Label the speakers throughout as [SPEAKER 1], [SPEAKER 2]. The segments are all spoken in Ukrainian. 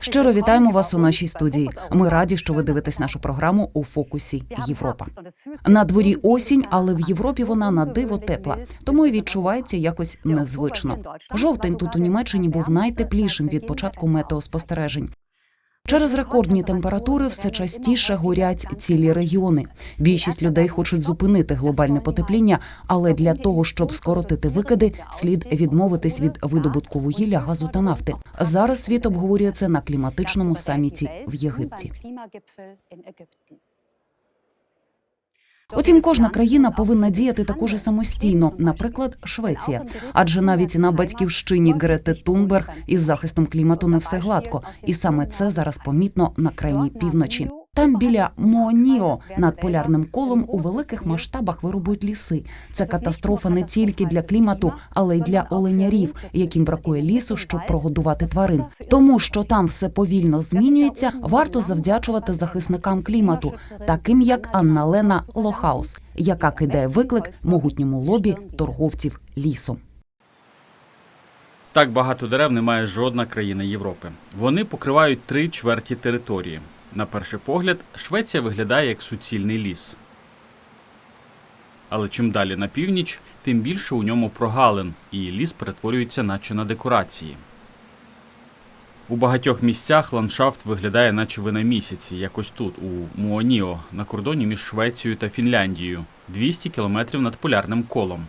[SPEAKER 1] Щиро вітаємо вас у нашій студії. Ми раді, що ви дивитесь нашу програму у фокусі Європа. На дворі осінь, але в Європі вона на диво тепла, тому і відчувається якось незвично. Жовтень тут у Німеччині був найтеплішим від початку метеоспостережень. Через рекордні температури все частіше горять цілі регіони. Більшість людей хочуть зупинити глобальне потепління, але для того, щоб скоротити викиди, слід відмовитись від видобутку вугілля, газу та нафти. Зараз світ обговорює це на кліматичному саміті в Єгипті. Утім, кожна країна повинна діяти також і самостійно, наприклад, Швеція. Адже навіть на батьківщині Грети Тунберг із захистом клімату не все гладко, і саме це зараз помітно на крайній півночі. Там біля Моніо над полярним колом у великих масштабах вирубують ліси. Це катастрофа не тільки для клімату, але й для оленярів, яким бракує лісу, щоб прогодувати тварин. Тому що там все повільно змінюється, варто завдячувати захисникам клімату, таким як Анна Лена Лохаус, яка кидає виклик могутньому лобі торговців лісом.
[SPEAKER 2] Так багато дерев не має жодна країна Європи. Вони покривають три чверті території. На перший погляд, Швеція виглядає як суцільний ліс. Але чим далі на північ, тим більше у ньому прогалин, і ліс перетворюється наче на декорації. У багатьох місцях ландшафт виглядає, наче ви на місяці, якось тут, у Муоніо, на кордоні між Швецією та Фінляндією, 200 кілометрів над полярним колом.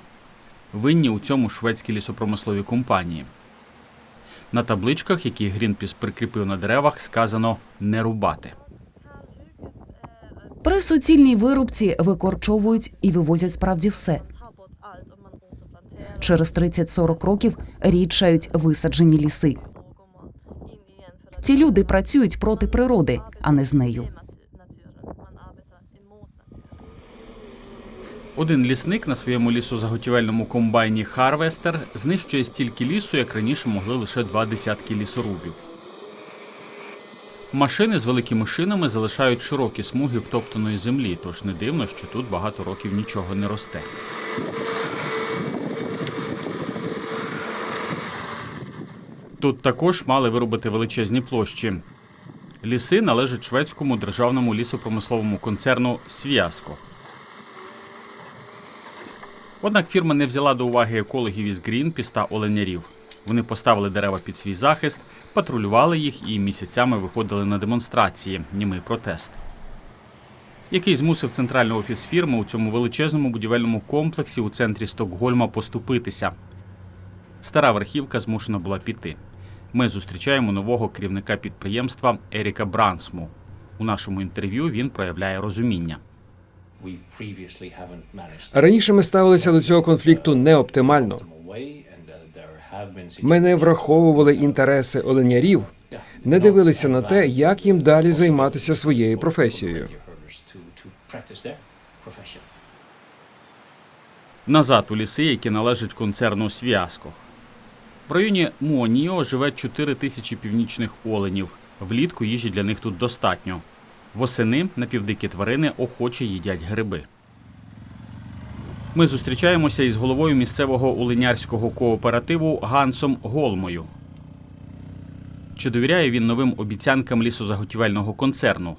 [SPEAKER 2] Винні у цьому шведські лісопромислові компанії. На табличках, які Грінпіс прикріпив на деревах, сказано не рубати.
[SPEAKER 1] При суцільній вирубці викорчовують і вивозять справді все. Через 30-40 років рідшають висаджені ліси. Ці люди працюють проти природи, а не з нею.
[SPEAKER 2] Один лісник на своєму лісозаготівельному комбайні Харвестер знищує стільки лісу, як раніше могли лише два десятки лісорубів. Машини з великими шинами залишають широкі смуги втоптаної землі, тож не дивно, що тут багато років нічого не росте. Тут також мали виробити величезні площі. Ліси належать шведському державному лісопромисловому концерну Свіаско. Однак фірма не взяла до уваги екологів із Грінпіс та оленярів. Вони поставили дерева під свій захист, патрулювали їх і місяцями виходили на демонстрації, німий протест, який змусив центральний офіс фірми у цьому величезному будівельному комплексі у центрі Стокгольма поступитися. Стара верхівка змушена була піти. Ми зустрічаємо нового керівника підприємства Еріка Брансму. У нашому інтерв'ю він проявляє розуміння.
[SPEAKER 3] Раніше ми ставилися до цього конфлікту неоптимально. Ми не враховували інтереси оленярів, не дивилися на те, як їм далі займатися своєю професією.
[SPEAKER 2] Назад у ліси, які належать концерну Свіаско. В районі Муоніо живе 4 тисячі північних оленів. Влітку їжі для них тут достатньо. Восени напівдикі тварини охоче їдять гриби. Ми зустрічаємося із головою місцевого оленярського кооперативу Гансом Голмою. Чи довіряє він новим обіцянкам лісозаготівельного концерну?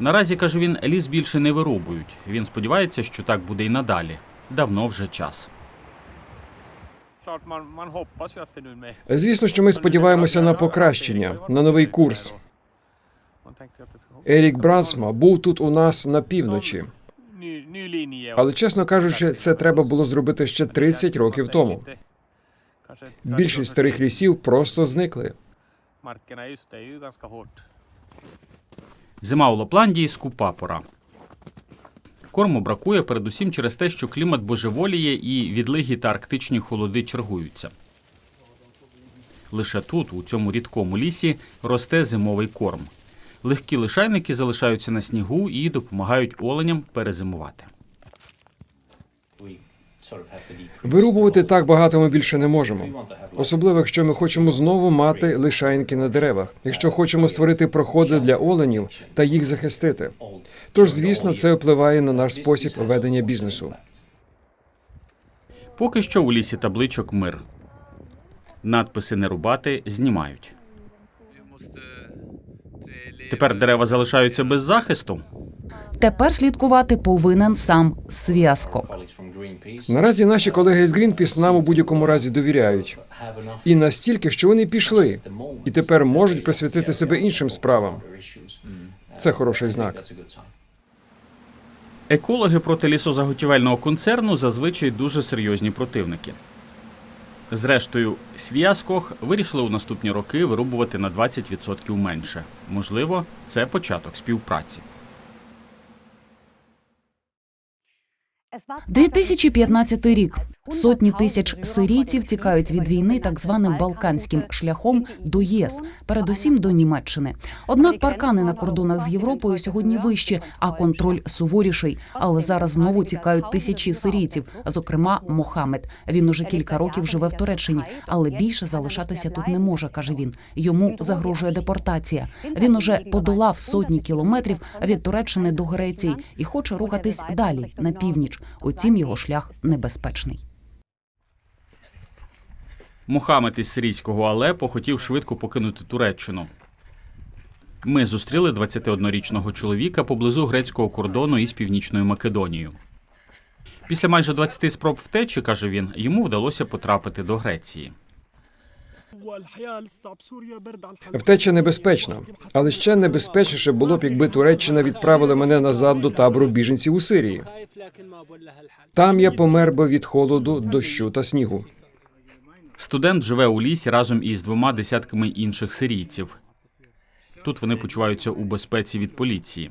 [SPEAKER 2] Наразі, каже він, ліс більше не вирубують. Він сподівається, що так буде і надалі. Давно вже час.
[SPEAKER 3] Звісно, що ми сподіваємося на покращення, на новий курс. Ерік Брансма був тут у нас на півночі, але чесно кажучи, це треба було зробити ще 30 років тому. Більшість старих лісів просто зникли.
[SPEAKER 2] Зима у Лапландії скупа пора. Корму бракує передусім через те, що клімат божеволіє і відлиги та арктичні холоди чергуються. Лише тут, у цьому рідкому лісі, росте зимовий корм. Легкі лишайники залишаються на снігу і допомагають оленям перезимувати.
[SPEAKER 3] Вирубувати так багато ми більше не можемо. Особливо, якщо ми хочемо знову мати лишайники на деревах, якщо хочемо створити проходи для оленів та їх захистити. Тож, звісно, це впливає на наш спосіб ведення бізнесу.
[SPEAKER 2] Поки що у лісі табличок мир. Надписи не рубати знімають. Тепер дерева залишаються без захисту.
[SPEAKER 1] Тепер слідкувати повинен сам Связко.
[SPEAKER 3] Наразі наші колеги з Greenpeace нам у будь-якому разі довіряють. І настільки, що вони пішли, і тепер можуть присвятити себе іншим справам. Це хороший знак.
[SPEAKER 2] Екологи проти лісозаготівельного концерну зазвичай дуже серйозні противники. Зрештою, Свіяскох вирішили у наступні роки вирубувати на 20% менше. Можливо, це початок співпраці.
[SPEAKER 1] 2015 рік. Сотні тисяч сирійців тікають від війни так званим балканським шляхом до ЄС, передусім до Німеччини. Однак паркани на кордонах з Європою сьогодні вищі, а контроль суворіший. Але зараз знову тікають тисячі сирійців, зокрема Мохамед. Він уже кілька років живе в Туреччині, але більше залишатися тут не може, каже він. Йому загрожує депортація. Він уже подолав сотні кілометрів від Туреччини до Греції і хоче рухатись далі на північ. Утім, його шлях небезпечний.
[SPEAKER 2] Мухамед із сирійського Алепо хотів швидко покинути Туреччину. Ми зустріли 21-річного чоловіка поблизу грецького кордону із північною Македонією. Після майже 20 спроб втечі, каже він, йому вдалося потрапити до Греції.
[SPEAKER 3] Втеча небезпечна, але ще небезпечніше було б, якби Туреччина відправила мене назад до табору біженців у Сирії. Там я помер би від холоду, дощу та снігу.
[SPEAKER 2] Студент живе у лісі разом із двома десятками інших сирійців. Тут вони почуваються у безпеці від поліції.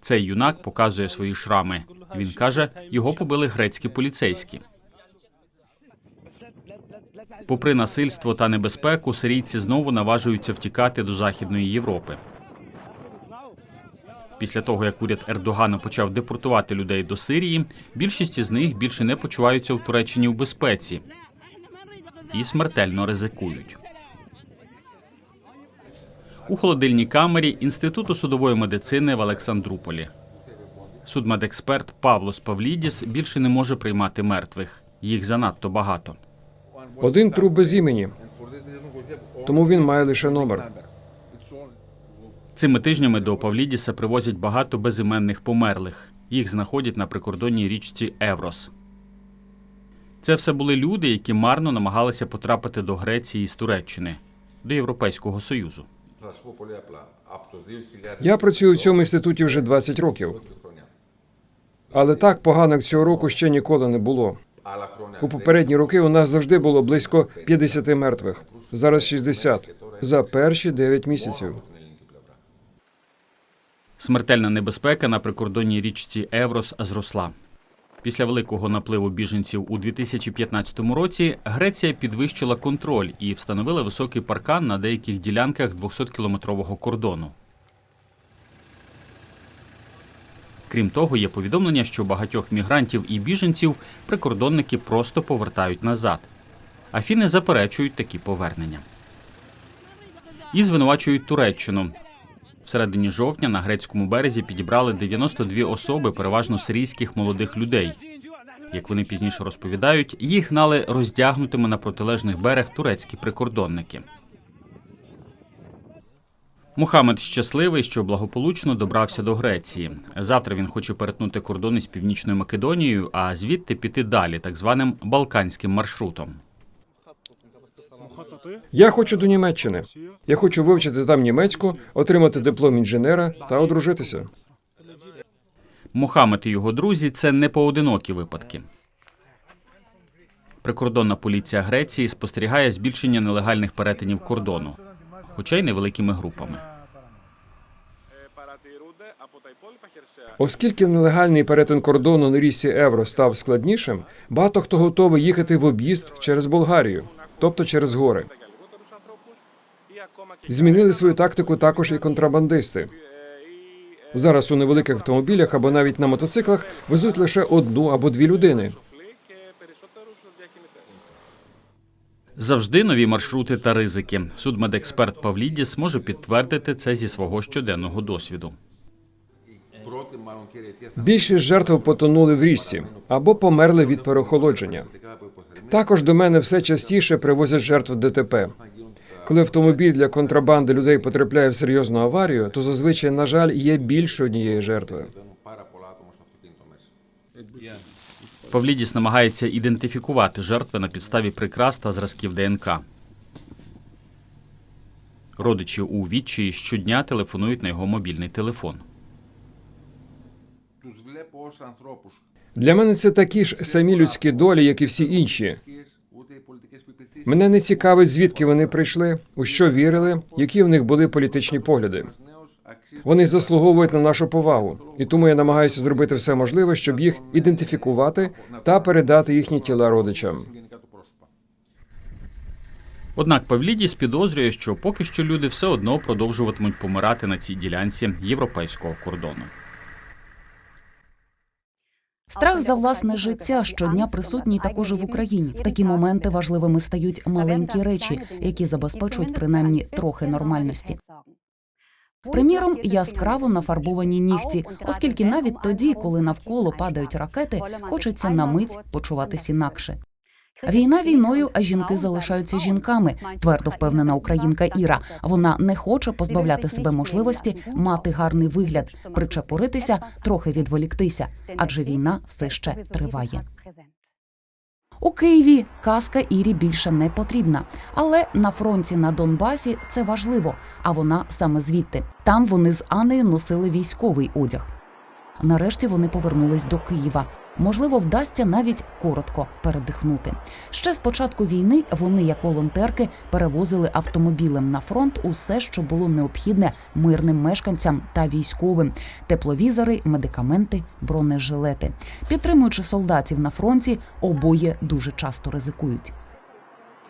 [SPEAKER 2] Цей юнак показує свої шрами. Він каже, його побили грецькі поліцейські. Попри насильство та небезпеку, сирійці знову наважуються втікати до Західної Європи. Після того, як уряд Ердогана почав депортувати людей до Сирії, більшість із них більше не почуваються в Туреччині в безпеці і смертельно ризикують. У холодильній камері Інституту судової медицини в Олександруполі. Судмедексперт Павлос Павлідіс більше не може приймати мертвих. Їх занадто багато.
[SPEAKER 3] Один труп без імені, тому він має лише номер.
[SPEAKER 2] Цими тижнями до Павлідіса привозять багато безіменних померлих. Їх знаходять на прикордонній річці Еврос. Це все були люди, які марно намагалися потрапити до Греції з Туреччини, до Європейського Союзу.
[SPEAKER 3] Я працюю в цьому інституті вже 20 років. Але так поганок цього року ще ніколи не було. У попередні роки у нас завжди було близько 50 мертвих. Зараз 60 за перші 9 місяців.
[SPEAKER 2] Смертельна небезпека на прикордонній річці Еврос зросла. Після великого напливу біженців у 2015 році Греція підвищила контроль і встановила високий паркан на деяких ділянках 200-кілометрового кордону. Крім того, є повідомлення, що багатьох мігрантів і біженців прикордонники просто повертають назад. Афіни заперечують такі повернення і звинувачують Туреччину. В середині жовтня на грецькому березі підібрали 92 особи, переважно сирійських молодих людей. Як вони пізніше розповідають, їх гнали роздягнутими на протилежних берег турецькі прикордонники. Мухаммед щасливий, що благополучно добрався до Греції. Завтра він хоче перетнути кордони з північною Македонією, а звідти піти далі, так званим балканським маршрутом.
[SPEAKER 3] Я хочу до Німеччини. Я хочу вивчити там німецьку, отримати диплом інженера та одружитися.
[SPEAKER 2] Мохамед і його друзі це не поодинокі випадки. Прикордонна поліція Греції спостерігає збільшення нелегальних перетинів кордону, хоча й невеликими групами.
[SPEAKER 3] Оскільки нелегальний перетин кордону на рісі Евро став складнішим, багато хто готовий їхати в об'їзд через Болгарію тобто через гори. Змінили свою тактику також і контрабандисти. Зараз у невеликих автомобілях або навіть на мотоциклах везуть лише одну або дві людини.
[SPEAKER 2] Завжди нові маршрути та ризики. Судмедексперт Павлідіс може підтвердити це зі свого щоденного досвіду.
[SPEAKER 3] Більшість жертв потонули в річці або померли від переохолодження. Також до мене все частіше привозять жертв ДТП. Коли автомобіль для контрабанди людей потрапляє в серйозну аварію, то зазвичай, на жаль, є більше однієї жертви.
[SPEAKER 2] Павлідіс намагається ідентифікувати жертви на підставі прикрас та зразків ДНК. Родичі у відчаї щодня телефонують на його мобільний телефон.
[SPEAKER 3] Для мене це такі ж самі людські долі, як і всі інші. Мене не цікавить, звідки вони прийшли, у що вірили, які в них були політичні погляди. Вони заслуговують на нашу повагу, і тому я намагаюся зробити все можливе, щоб їх ідентифікувати та передати їхні тіла родичам.
[SPEAKER 2] Однак Павлідіс підозрює, що поки що люди все одно продовжуватимуть помирати на цій ділянці європейського кордону.
[SPEAKER 1] Страх за власне життя щодня присутній також і в Україні. В такі моменти важливими стають маленькі речі, які забезпечують принаймні трохи нормальності. Приміром, яскраво нафарбовані нігті, оскільки навіть тоді, коли навколо падають ракети, хочеться на мить почуватись інакше. Війна війною, а жінки залишаються жінками, твердо впевнена українка Іра. Вона не хоче позбавляти себе можливості мати гарний вигляд, причепуритися, трохи відволіктися, адже війна все ще триває. У Києві казка Ірі більше не потрібна, але на фронті на Донбасі це важливо. А вона саме звідти. Там вони з Анею носили військовий одяг. Нарешті вони повернулись до Києва. Можливо, вдасться навіть коротко передихнути. Ще з початку війни вони, як волонтерки, перевозили автомобілем на фронт усе, що було необхідне мирним мешканцям та військовим: тепловізори, медикаменти, бронежилети. Підтримуючи солдатів на фронті, обоє дуже часто ризикують.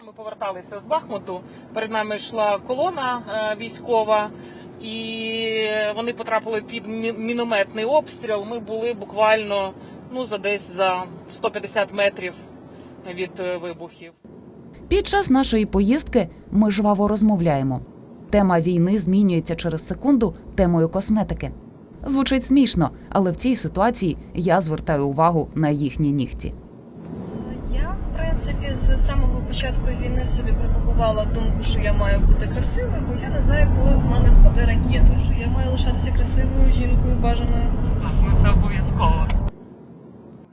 [SPEAKER 4] Ми поверталися з Бахмуту. Перед нами йшла колона е, військова, і вони потрапили під мінометний обстріл. Ми були буквально ну за десь за 150 метрів від е, вибухів.
[SPEAKER 1] Під час нашої поїздки ми жваво розмовляємо. Тема війни змінюється через секунду темою косметики. Звучить смішно, але в цій ситуації я звертаю увагу на їхні нігті.
[SPEAKER 5] Принципі, з самого початку війни собі пропагувала думку, що я маю бути красивою, бо я не знаю, коли в мене впаде ракета, що я маю лишатися красивою жінкою бажаною.
[SPEAKER 4] Так, ну це обов'язково.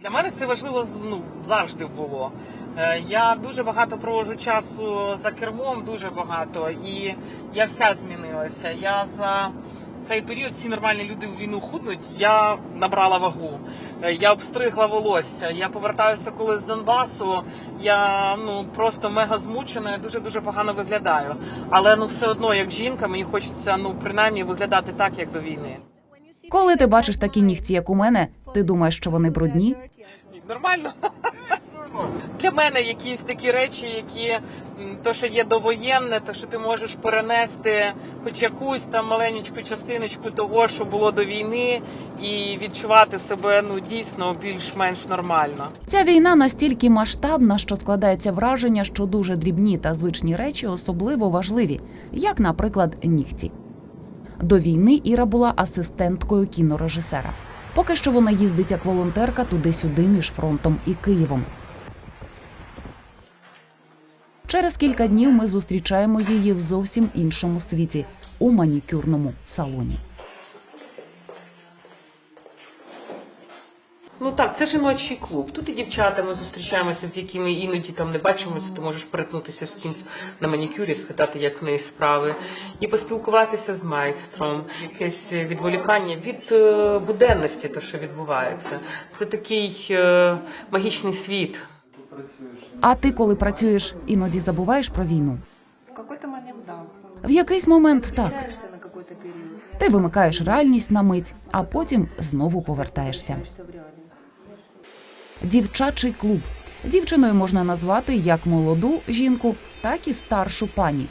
[SPEAKER 4] Для мене це важливо ну, завжди було. Е, Я дуже багато проводжу часу за кермом, дуже багато, і я вся змінилася. Я за цей період всі нормальні люди в війну худнуть. Я набрала вагу, Е, я обстригла волосся. Я повертаюся коли з Донбасу. Я ну просто мега змучена, я дуже дуже погано виглядаю. Але ну все одно, як жінка, мені хочеться ну принаймні виглядати так, як до війни.
[SPEAKER 1] Коли ти бачиш такі нігті, як у мене, ти думаєш, що вони брудні?
[SPEAKER 4] Нормально. Для мене якісь такі речі, які то, що є довоєнне, то що ти можеш перенести хоч якусь там маленьку частиночку того, що було до війни, і відчувати себе ну дійсно більш-менш нормально.
[SPEAKER 1] Ця війна настільки масштабна, що складається враження, що дуже дрібні та звичні речі особливо важливі, як, наприклад, нігті. До війни Іра була асистенткою кінорежисера. Поки що вона їздить як волонтерка туди-сюди між фронтом і Києвом. Через кілька днів ми зустрічаємо її в зовсім іншому світі у манікюрному салоні.
[SPEAKER 4] Ну так, це жіночий клуб. Тут і дівчата ми зустрічаємося, з якими іноді там не бачимося. Ти можеш перетнутися з кимсь на манікюрі, спитати, як в неї справи, і поспілкуватися з майстром, якесь відволікання від е, буденності, то що відбувається. Це такий е, магічний світ.
[SPEAKER 1] А ти, коли працюєш, іноді забуваєш про війну?
[SPEAKER 6] В какой-то момент, да.
[SPEAKER 1] В якийсь момент так. Ти вимикаєш реальність на мить, а потім знову повертаєшся. Дівчачий клуб. Дівчиною можна назвати як молоду жінку, так і старшу пані.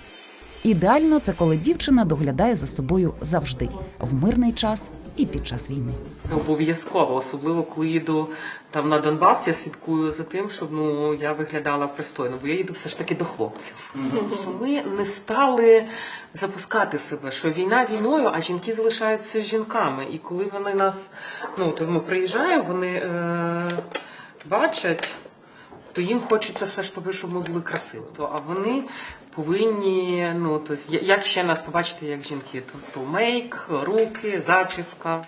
[SPEAKER 1] Ідеально це коли дівчина доглядає за собою завжди в мирний час і під час війни.
[SPEAKER 4] Обов'язково, особливо коли їду там на Донбас, я слідкую за тим, щоб ну я виглядала пристойно, бо я їду все ж таки до хлопців. Що ми не стали запускати себе, що війна війною, а жінки залишаються жінками. І коли вони нас, ну то ми приїжджаємо, вони е, бачать. то їм хочеться все ж таки, щоб ми були красиві. То а вони повинні, ну то як ще нас побачити, як жінки, то, то мейк, руки, зачіска.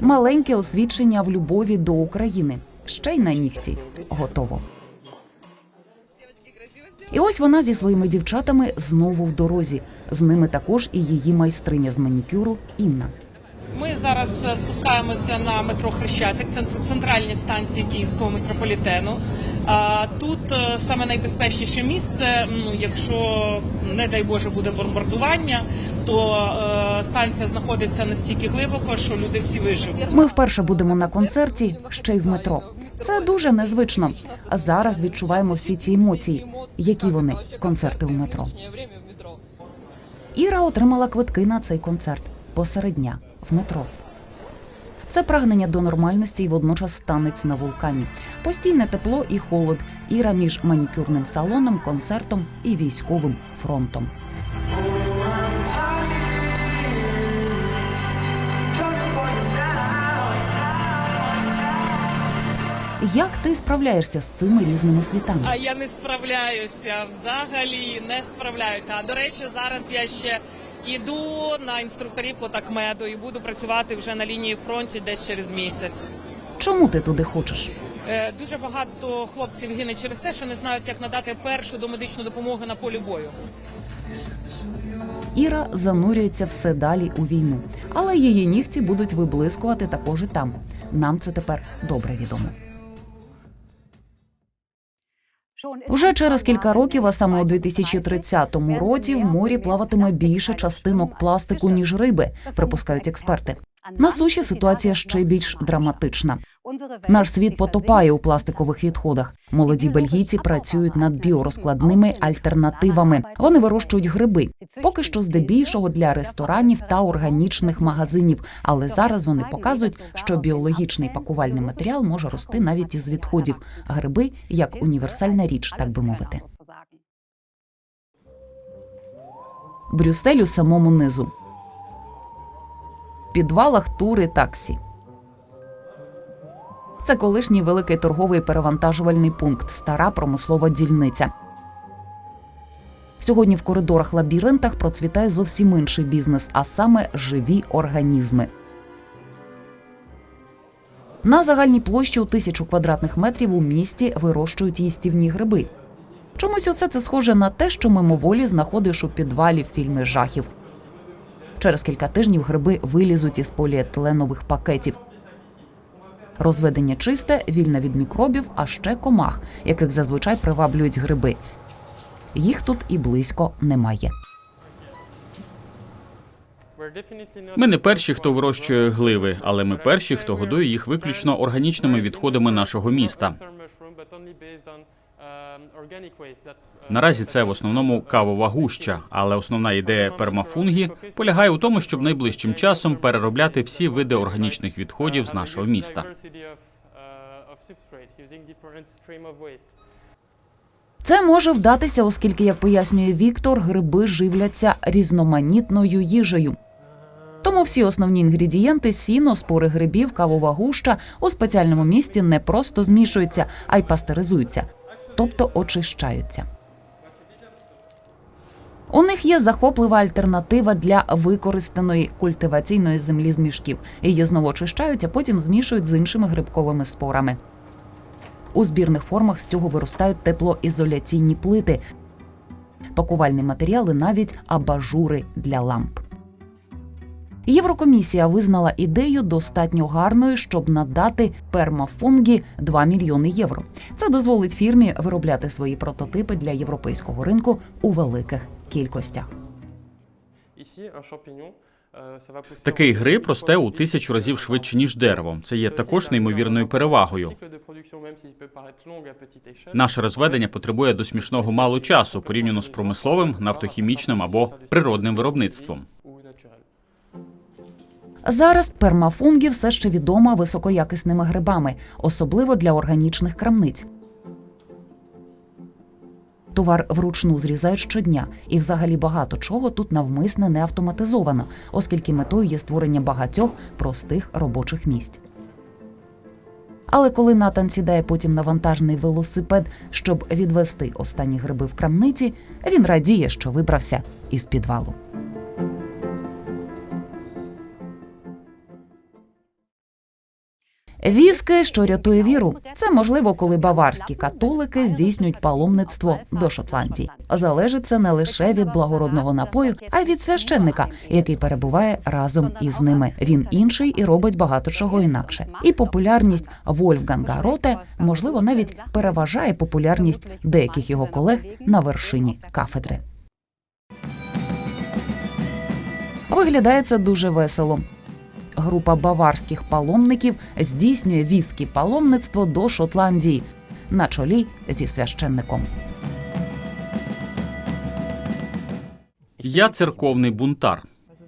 [SPEAKER 1] Маленьке освідчення в любові до України. Ще й на нігті. Готово. І ось вона зі своїми дівчатами знову в дорозі. З ними також і її майстриня з манікюру Інна.
[SPEAKER 4] Ми зараз е, спускаємося на метро Хрещатик, це центральні станції Київського метрополітену. Тут е, саме найбезпечніше місце. Ну, якщо не дай Боже буде бомбардування, то е, станція знаходиться настільки глибоко, що люди всі виживуть.
[SPEAKER 1] Ми вперше будемо на концерті ще й в метро. Це дуже незвично. А зараз відчуваємо всі ці емоції. Які вони концерти у метро? Іра отримала квитки на цей концерт посеред дня в метро. Це прагнення до нормальності і водночас танець на вулкані. Постійне тепло і холод. Іра між манікюрним салоном, концертом і військовим фронтом. Як ти справляєшся з цими різними світами?
[SPEAKER 4] А я не справляюся взагалі не справляюся. А до речі, зараз я ще іду на інструкторів по такмеду і буду працювати вже на лінії фронту десь через місяць.
[SPEAKER 1] Чому ти туди хочеш?
[SPEAKER 4] Е, Дуже багато хлопців гине через те, що не знають, як надати першу домедичну допомогу на полі бою.
[SPEAKER 1] Іра занурюється все далі у війну, але її нігті будуть виблискувати також і там. Нам це тепер добре відомо. Вже через кілька років, а саме у 2030 році, в морі плаватиме більше частинок пластику ніж риби, припускають експерти. На суші ситуація ще більш драматична. Наш світ потопає у пластикових відходах. Молоді бельгійці працюють над біорозкладними альтернативами. Вони вирощують гриби, поки що здебільшого для ресторанів та органічних магазинів. Але зараз вони показують, що біологічний пакувальний матеріал може рости навіть із відходів. Гриби як універсальна річ, так би мовити. Брюссель у самому низу. Підвалах тури таксі. Це колишній великий торговий перевантажувальний пункт, стара промислова дільниця. Сьогодні в коридорах лабіринтах процвітає зовсім інший бізнес, а саме живі організми. На загальній площі у тисячу квадратних метрів у місті вирощують їстівні гриби. Чомусь усе це схоже на те, що мимоволі знаходиш у підвалі в фільмі жахів. Через кілька тижнів гриби вилізуть із поліетиленових пакетів. Розведення чисте, вільне від мікробів, а ще комах, яких зазвичай приваблюють гриби. Їх тут і близько немає.
[SPEAKER 2] Ми не перші, хто вирощує гливи, але ми перші, хто годує їх виключно органічними відходами нашого міста. Наразі це в основному кавова гуща, але основна ідея пермафунгі полягає у тому, щоб найближчим часом переробляти всі види органічних відходів з нашого міста.
[SPEAKER 1] Це може вдатися, оскільки, як пояснює Віктор, гриби живляться різноманітною їжею. Тому всі основні інгредієнти сіно, спори грибів, кавова гуща у спеціальному місці не просто змішуються, а й пастеризуються, тобто очищаються. У них є захоплива альтернатива для використаної культиваційної землі з мішків. Її знову очищають, а потім змішують з іншими грибковими спорами. У збірних формах з цього виростають теплоізоляційні плити, пакувальні матеріали, навіть абажури для ламп. Єврокомісія визнала ідею достатньо гарною, щоб надати пермафунгі 2 мільйони євро. Це дозволить фірмі виробляти свої прототипи для європейського ринку у великих кількостях.
[SPEAKER 2] Такий гриб росте у тисячу разів швидше ніж дерево. Це є також неймовірною перевагою. Наше розведення потребує до смішного мало часу порівняно з промисловим, нафтохімічним або природним виробництвом.
[SPEAKER 1] Зараз пермафунгі все ще відома високоякісними грибами, особливо для органічних крамниць. Товар вручну зрізають щодня, і взагалі багато чого тут навмисне не автоматизовано, оскільки метою є створення багатьох простих робочих місць. Але коли Натан сідає потім на вантажний велосипед, щоб відвести останні гриби в крамниці, він радіє, що вибрався із підвалу. Віски, що рятує віру, це можливо, коли баварські католики здійснюють паломництво до Шотландії. Залежить це не лише від благородного напою, а й від священника, який перебуває разом із ними. Він інший і робить багато чого інакше. І популярність Вольфганга Роте можливо навіть переважає популярність деяких його колег на вершині кафедри. Виглядає це дуже весело. Група баварських паломників здійснює віскі паломництво до Шотландії на чолі зі священником.
[SPEAKER 2] Я церковний бунтар.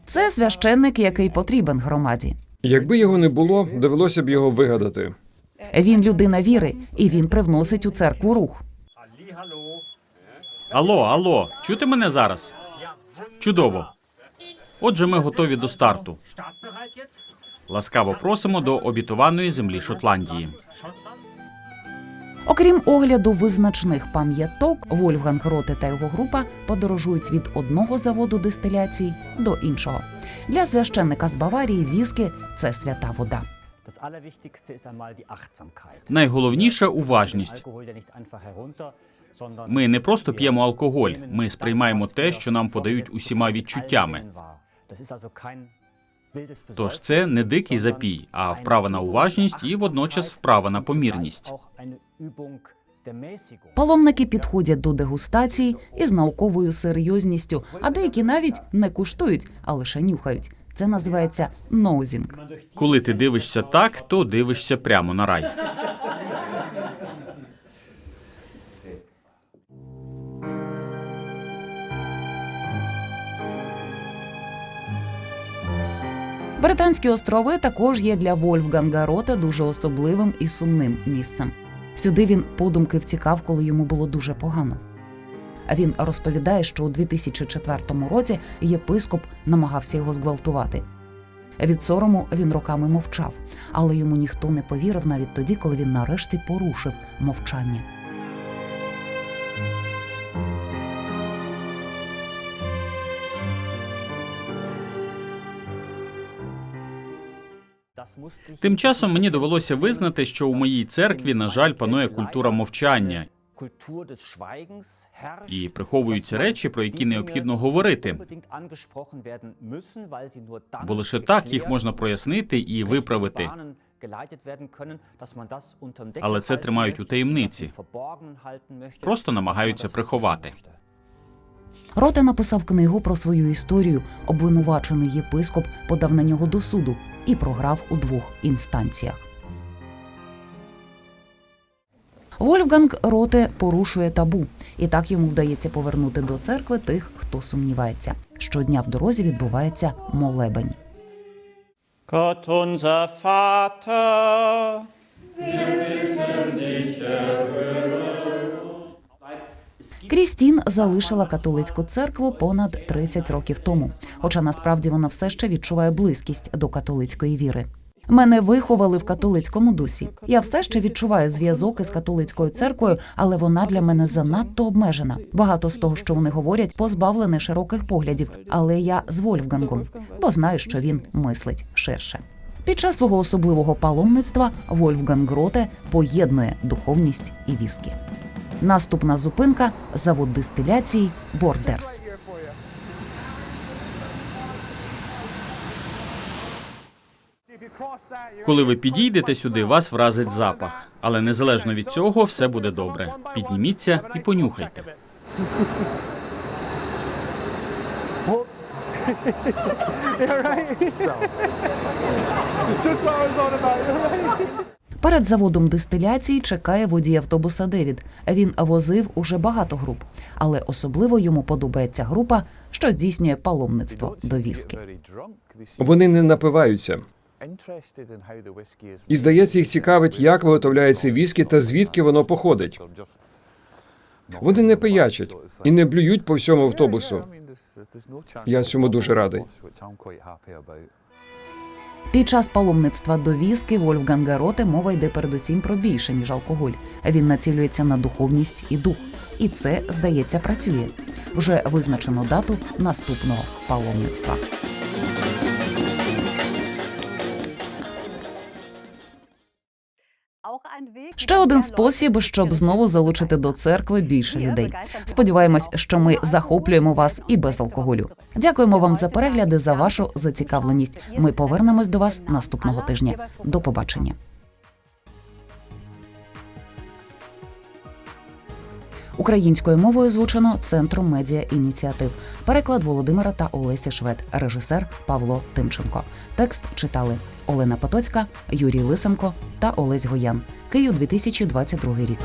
[SPEAKER 1] Це священник, який потрібен громаді.
[SPEAKER 3] Якби його не було, довелося б його вигадати.
[SPEAKER 1] Він людина віри, і він привносить у церкву рух.
[SPEAKER 2] Алло, алло, чути мене зараз? Чудово. Отже, ми готові до старту. Ласкаво просимо до обітованої землі Шотландії.
[SPEAKER 1] Окрім огляду визначних пам'яток, Вольфганг Роте та його група подорожують від одного заводу дистиляції до іншого. Для священника з Баварії віскі це свята вода.
[SPEAKER 2] Найголовніше уважність. Ми не просто п'ємо алкоголь, ми сприймаємо те, що нам подають усіма відчуттями. Тож це не дикий запій, а вправа на уважність і водночас вправа на помірність.
[SPEAKER 1] Паломники підходять до дегустації із науковою серйозністю, а деякі навіть не куштують, а лише нюхають. Це називається ноузінг.
[SPEAKER 2] Коли ти дивишся так, то дивишся прямо на рай.
[SPEAKER 1] Британські острови також є для Вольфганга Рота дуже особливим і сумним місцем. Сюди він подумки втікав, коли йому було дуже погано. Він розповідає, що у 2004 році єпископ намагався його зґвалтувати. Від сорому він роками мовчав, але йому ніхто не повірив навіть тоді, коли він нарешті порушив мовчання.
[SPEAKER 2] Тим часом мені довелося визнати, що у моїй церкві, на жаль, панує культура мовчання і приховуються речі, про які необхідно говорити. Бо лише так їх можна прояснити і виправити. Але це тримають у таємниці. Просто намагаються приховати.
[SPEAKER 1] Роте написав книгу про свою історію. Обвинувачений єпископ подав на нього до суду і програв у двох інстанціях. Вольфганг Роте порушує табу, і так йому вдається повернути до церкви тих, хто сумнівається. Щодня в дорозі відбувається молебень.
[SPEAKER 7] Gott unser Vater,
[SPEAKER 1] Крістін залишила католицьку церкву понад 30 років тому, хоча насправді вона все ще відчуває близькість до католицької віри. Мене виховали в католицькому дусі. Я все ще відчуваю зв'язок із католицькою церквою, але вона для мене занадто обмежена. Багато з того, що вони говорять, позбавлене широких поглядів. Але я з Вольфгангом, бо знаю, що він мислить ширше. Під час свого особливого паломництва Вольфганг Гроте поєднує духовність і віскі. Наступна зупинка завод дистиляції Бордерс.
[SPEAKER 2] Коли ви підійдете сюди, вас вразить запах. Але незалежно від цього, все буде добре. Підніміться і понюхайте.
[SPEAKER 1] Перед заводом дистиляції чекає водій автобуса Девід. Він возив уже багато груп, але особливо йому подобається група, що здійснює паломництво до віскі.
[SPEAKER 3] Вони не напиваються. І здається, їх цікавить, як виготовляється віскі та звідки воно походить. Вони не пиячать і не блюють по всьому автобусу. Я цьому дуже радий.
[SPEAKER 1] Під час паломництва до візки Вольфганга Роте мова йде передусім про більше ніж алкоголь. Він націлюється на духовність і дух, і це здається працює. Вже визначено дату наступного паломництва. Ще один спосіб, щоб знову залучити до церкви більше людей. Сподіваємось, що ми захоплюємо вас і без алкоголю. Дякуємо вам за перегляди, за вашу зацікавленість. Ми повернемось до вас наступного тижня. До побачення. Українською мовою звучено Центром медіа ініціатив. Переклад Володимира та Олесі Швед, режисер Павло Тимченко. Текст читали Олена Потоцька, Юрій Лисенко та Олесь Гоян. Київ 2022 рік.